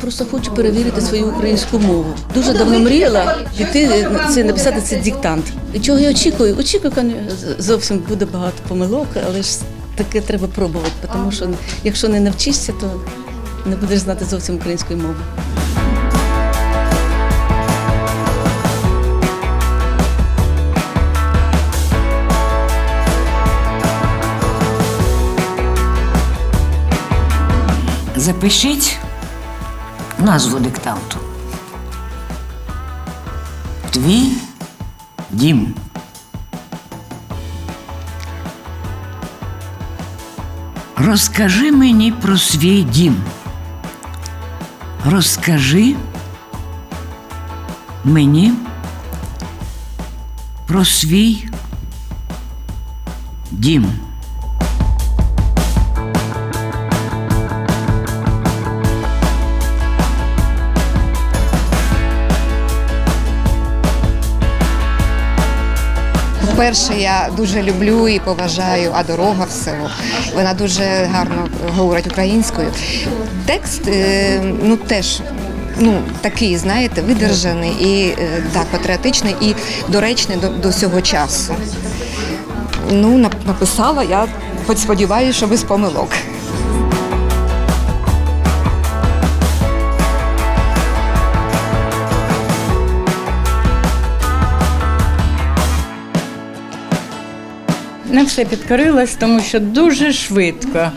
просто хочу перевірити свою українську мову. Дуже давно мріяла піти це написати цей диктант. І чого я очікую? Очікую, коні- зовсім буде багато помилок, але ж таке треба пробувати, тому що якщо не навчишся, то не будеш знати зовсім української мови. Запишіть назву диктанту. Твій дім. Розкажи мені про свій дім. Розкажи мені про свій дім. По-перше, я дуже люблю і поважаю Аду Роговцеву. Вона дуже гарно говорить українською. Текст е, ну теж. Ну, такий, знаєте, видержаний і е, так, патріотичний і доречний до, до цього часу. Ну, написала я, сподіваюся, що без помилок. Не все підкорилось, тому що дуже швидко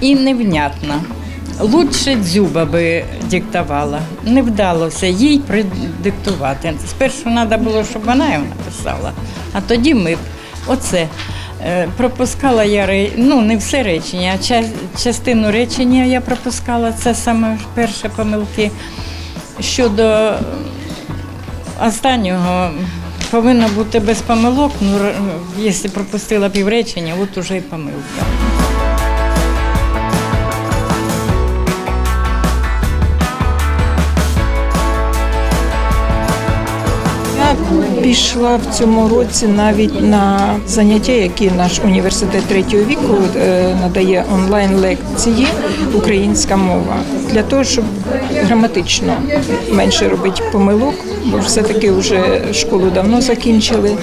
і невнятно. Лучше дзюба би диктувала. Не вдалося їй придиктувати. Спершу треба було, щоб вона його написала, а тоді ми б оце. Е, Пропускала я ну не все речення, а ча- частину речення я пропускала. Це саме перші помилки. Щодо останнього повинно бути без помилок. Ну, якщо пропустила півречення, от уже й помилка. Пішла в цьому році навіть на заняття, які наш університет третього віку е, надає онлайн лекції Українська мова для того, щоб граматично менше робити помилок, бо все-таки вже школу давно закінчили.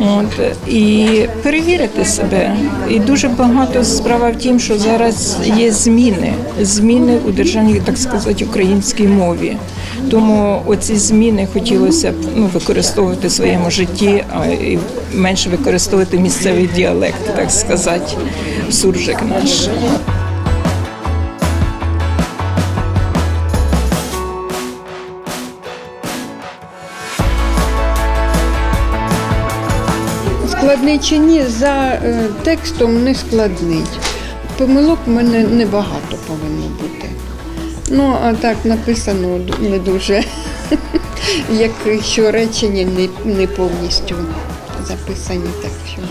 От, і перевірити себе. І дуже багато справа в тім, що зараз є зміни, зміни у державній, так сказати, українській мові. Тому оці зміни хотілося б ну, використовувати в своєму житті, а і менше використовувати місцевий діалект, так сказати, суржик наш. Складний чи ні, за е, текстом не складний. Помилок в мене небагато повинно бути. Ну, а так написано не дуже. Якщо речення не, повністю записані, так що.